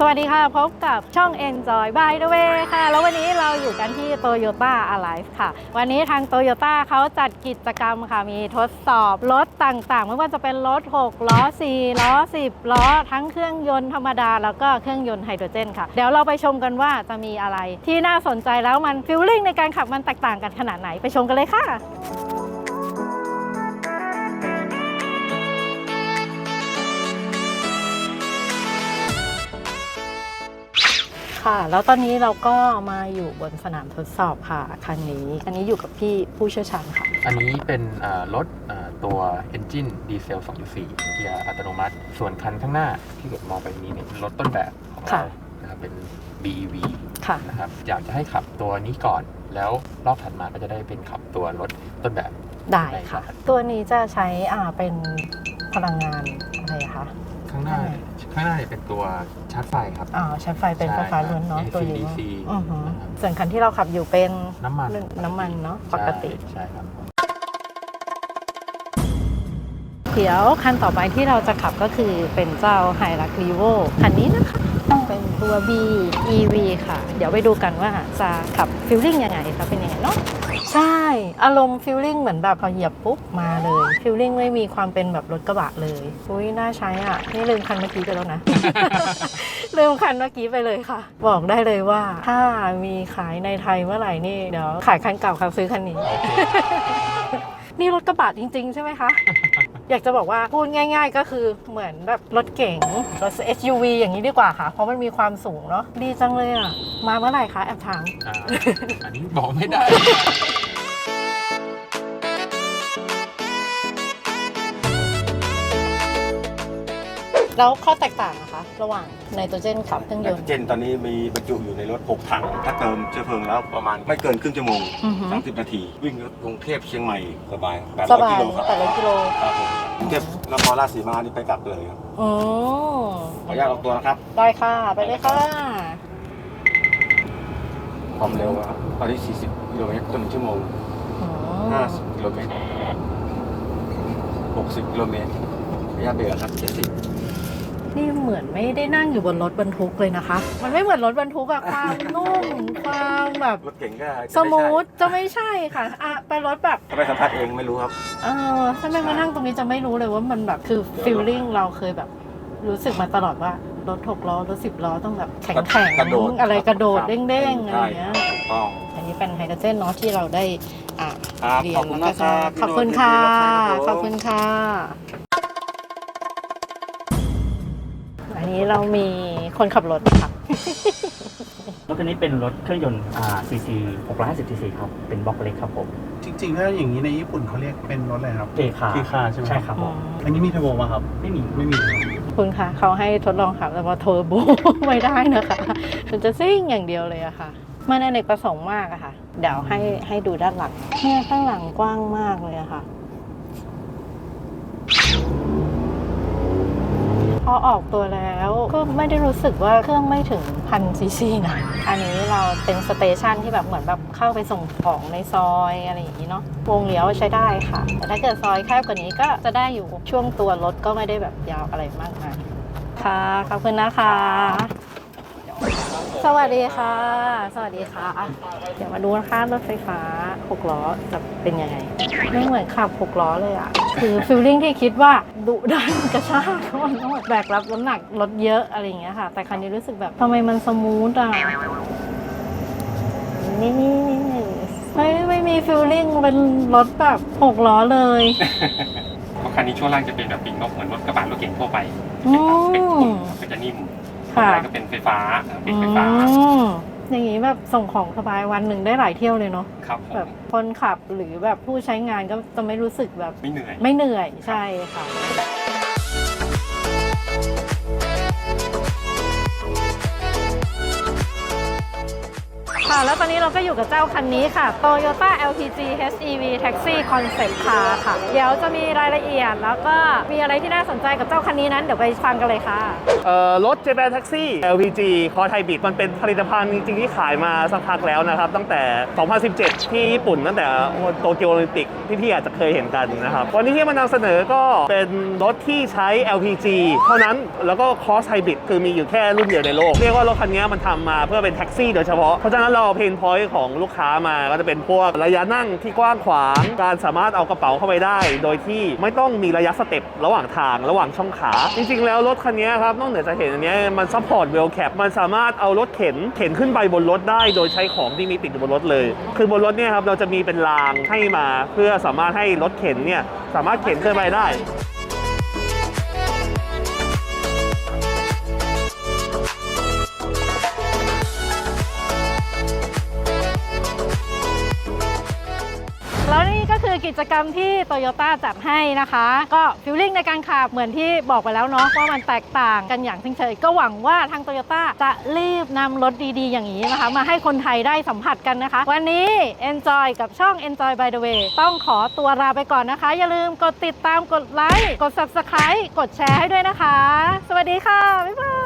สวัสดีค่ะ พบกับช่อง Enjoy by the way ค่ะ แล้ววันนี้เราอยู่กันที่ Toyota Alive ค่ะ วันนี้ทาง Toyota เขาจัดกิจกรรมค่ะ มีทดสอบรถต่างๆ ไม่ว่าจะเป็นรถ 6 ล้อ 4 ล้อ 10 ล้อ ทั้งเครื่องยนต์ธรรมดา แล้วก็เครื่องยนต์ไฮโดรเจนค่ะ เดี๋ยวเราไปชมกันว่าจะมีอะไรที่น่าสนใจแล้วมันฟิลลิ่งในการขับมันแตกต่างกันขนาดไหนไปชมกันเลยค่ะ ค่ะ แล้วตอนนี้เราก็มาอยู่บนสนามทดสอบค่ะคันนี้ อันนี้อยู่กับพี่ผู้เชี่ยวชาญค่ะ อันนี้เป็นเอ่อรถเอ่อตัว Engine ดีเซล 2.4 เกียร์อัตโนมัติ ส่วนคันข้างหน้าที่เกิดมองไปนี้เนี่ยเป็นรถต้นแบบของเราค่ะ นะครับเป็น BEV ค่ะ นะครับอยากจะให้ขับตัวนี้ก่อนแล้วรอบถัดมาก็จะได้เป็นขับตัวรถต้นแบบ ได้ค่ะได้ครับตัวนี้จะใช้อ่าเป็นพลังงานอะไรคะ ข้างหน้า ข้างหน้าเนี่ยเป็นตัวชาร์จไฟครับอ่าใช้ไฟเป็นไฟฟ้าล้วนเนาะใช่ครับตัวนี้ AC อือหือนะครับส่วนคันที่เราขับอยู่เป็นน้ำมันน้ำมันเนาะปกติ ใช่ใช่ครับ เดี๋ยวคันต่อไปที่เราจะขับก็คือเป็นเจ้า h i l u x r e v o คันนี้นะคะ เป็นตัว B EV ค่ะ เดี๋ยวไปดูกันว่าจะขับฟิลลิ่งยังไงคะเป็นยังไงเนาะใช่ อารมณ์ฟิลลิ่งเหมือนแบบพอเหยียบปุ๊บมาเลยฟิลลิ่งไม่มีความเป็นแบบรถกระบะเลยอุ้ยน่าใช้อะ นี่ลืมคันเมื่อกี้ไปแล้วนะ ลืมคันเมื่อกี้ไปเลยค่ะ บอกได้เลยว่า ถ้ามีขายในไทยเมื่อไหร่นี่เดี๋ยวขายคันเก่าครับซื้อคันนี้ นี่รถกระบะจริง ๆ ใช่ไหมคะ อยากจะบอกว่าพูดง่าย ๆ ก็คือเหมือนแบบรถเก๋งรถ SUV อย่างนี้ดีกว่าค่ะ เพราะมันมีความสูงเนาะดีจังเลยอะ มาเมื่อไหร่คะแอบถาม อ่าอันนี้บอกไม่ได้ แล้วข้อแตกต่างนะคะ ระหว่างไนโตรเจนกับเครื่องยนต์ เจนตอนนี้มีบรรจุอยู่ในรถ 6 ถัง ถ้าเติมเชื้อเพลิงแล้วประมาณไม่เกินครึ่งชั่วโมง อือหือ30 นาที วิ่งกรุงเทพเชียงใหม่สบายสบาย800กิโลครับแต่ละกิโลครับผมกรุงเทพนครราชสีมานี่ไปกลับเลยครับอืมขออนุญาตออกตัวนะครับ ได้ค่ะ ไปเลยค่ะ ความเร็วครับตอนนี้ 40 กิโลเมตรต่อหนึ่งชั่วโมงอืม50 กิโลเมตร60 กิโลเมตรขออนุญาตเบรกครับ70 นี่เหมือนไม่ได้นั่งอยู่บนรถบรรทุกเลยนะคะ มันไม่เหมือนรถบรรทุกอะความนุ่ม ความแบบรถเก่งก็สมูทจะไม่ใช่ค่ะอะเป็นรถแบบถ้าไปสัมผัสเองไม่รู้ครับ เออถ้าไม่มานั่งตรงนี้จะไม่รู้เลยว่ามันแบบคือฟิลลิ่งเราเคยแบบ รู้สึกมาตลอดว่ารถหกล้อรถสิบล้อต้องแบบแข็งแข็งกระโดดอะไรกระโดดครับเด้งๆอะไรอย่างเงี้ยใช่ถูกต้อง อันนี้เป็นไฮโดรเจนเนาะที่เราได้อะครับเรียขอนบคุณแล้วมากครับขอบคุณค่ะพี่โน้ตขอบคุณค่ะ นนี้เรามีคนขับรถค่ะ รถคันนี้เป็นรถเครื่องยนต์อ่า CC 650 cc ครับ เป็นบล็อกเล็กครับผมจริงๆถ้าอย่างนี้ในญี่ปุ่นเขาเรียกเป็นรถอะไรครับเคคาเคคาใช่ไหมใช่ครับผมอันนี้มีเทอร์โบมาครับ ไม่มีไม่มีเลยคุณคะเขาให้ทดลองขับแต่ว่าเทอร์โบ ไม่ได้นะคะ มันจะซิ่งอย่างเดียวเลยอะค่ะ มันอเนกประสงค์มากอะค่ะ เดี๋ยวให้ให้ดูด้านหลังเนี่ยข้างหลังกว้างมากเลยอะค่ะ อออกตัวแล้ว ก็ไม่ได้รู้สึกว่าเครื่องไม่ถึงพันซีซีนะ อันนี้เราเป็นสเตชันที่แบบเหมือนแบบเข้าไปส่งของในซอยอะไรอย่างนี้เนาะ วงเลี้ยวใช้ได้ค่ะ แต่ถ้าเกิดซอยแคบกว่านี้ก็จะได้อยู่ช่วงตัวรถก็ไม่ได้แบบยาวอะไรมากมาย ค่ะ ขอบคุณนะคะ สวัสดีค่ะ สวัสดีค่ะ เดี๋ยวมาดูนะคะรถไฟฟ้า 6 ล้อจะเป็นยังไง ไม่เหมือนขับ 6 ล้อเลยอะ คือฟิลลิ่งที่คิดว่าดุดันกระชากเพราะมันต้องแบกรับน้ำหนักรถเยอะอะไรอย่างเงี้ยค่ะ แต่คันนี้รู้สึกแบบทำไมมันสมูทอะนี่ไม่ไม่มีฟิลลิ่งเป็นรถแบบ6ล้อเลย เพราะคันนี้ช่วงล่างจะเป็นแบบปีกนกเหมือนรถกระบะรถเก๋งทั่วไปอืเป็นม ก็จะนิ่มค่ะ ข้างในก็เป็นไฟฟ้าเป็นไฟฟ้า อืม อย่างนี้แบบส่งของสบายวันหนึ่งได้หลายเที่ยวเลยเนาะครับผแบมบคนขับหรือแบบผู้ใช้งานก็จะไม่รู้สึกแบบไม่เหนื่อย ไม่เหนื่อยใช่ค่ะ ค่ะ แล้วตอนนี้เราก็อยู่กับเจ้าคันนี้ค่ะ Toyota LPG HEV Taxi Concept Car ค่ะ เดี๋ยวจะมีรายละเอียด แล้วก็มีอะไรที่น่าสนใจกับเจ้าคันนี้นั้น เดี๋ยวไปฟังกันเลยค่ะเอ่อรถเจแปนแท็กซี่ LPG คอไทบิดมันเป็นผลิตภัณฑ์จริงๆที่ขายมาสักพักแล้วนะครับ ตั้งแต่ 2017 ที่ญี่ปุ่นตั้งแต่โตเกียวโอลิมปิกพี่ๆอาจจะเคยเห็นกันนะครับ วันนี้ที่มานำเสนอก็เป็นรถที่ใช้ LPG เท่านั้นแล้วก็คอสไฮบริดคือมีอยู่แค่รุ่นเดียวในโลก เรียกว่ารถคันนี้มันทำมาเพื่อเป็นแท็กซี่โดยเฉพาะเพราะฉะนั้นเราเอาเพนพอยต์ของลูกค้ามาก็จะเป็นพวกระยะนั่งที่กว้างขวาง การสามารถเอากระเป๋าเข้าไปได้ โดยที่ไม่ต้องมีระยะสเต็ประหว่างทางระหว่างช่องขา จริงๆ แล้วรถคันนี้ครับนอกเหนือจากเห็นอันนี้มันซัพพอร์ตเวลแคปมันสามารถเอารถเข็นเข็นขึ้นไปบนรถได้ โดยใช้ของที่มีติดอยู่บนรถเลย คือบนรถเนี่ยครับเราจะมีเป็นรางให้มา เพื่อสามารถให้รถเข็นเนี่ยสามารถเข็นขึ้นไปได้ คือกิจกรรมที่โตโยต้าจัดให้นะคะ ก็ฟิลลิ่งในการขับเหมือนที่บอกไปแล้วเนาะว่ามันแตกต่างกันอย่างสิ้นเชิงก็หวังว่าทางโตโยต้าจะรีบนำรถดีๆ อย่างนี้นะคะ มาให้คนไทยได้สัมผัสกันนะคะ วันนี้ Enjoy กับช่อง Enjoy by the way ต้องขอตัวลาไปก่อนนะคะ อย่าลืมกดติดตามกดไลค์กด Subscribe กดแชร์ให้ด้วยนะคะ สวัสดีค่ะ บ๊ายบาย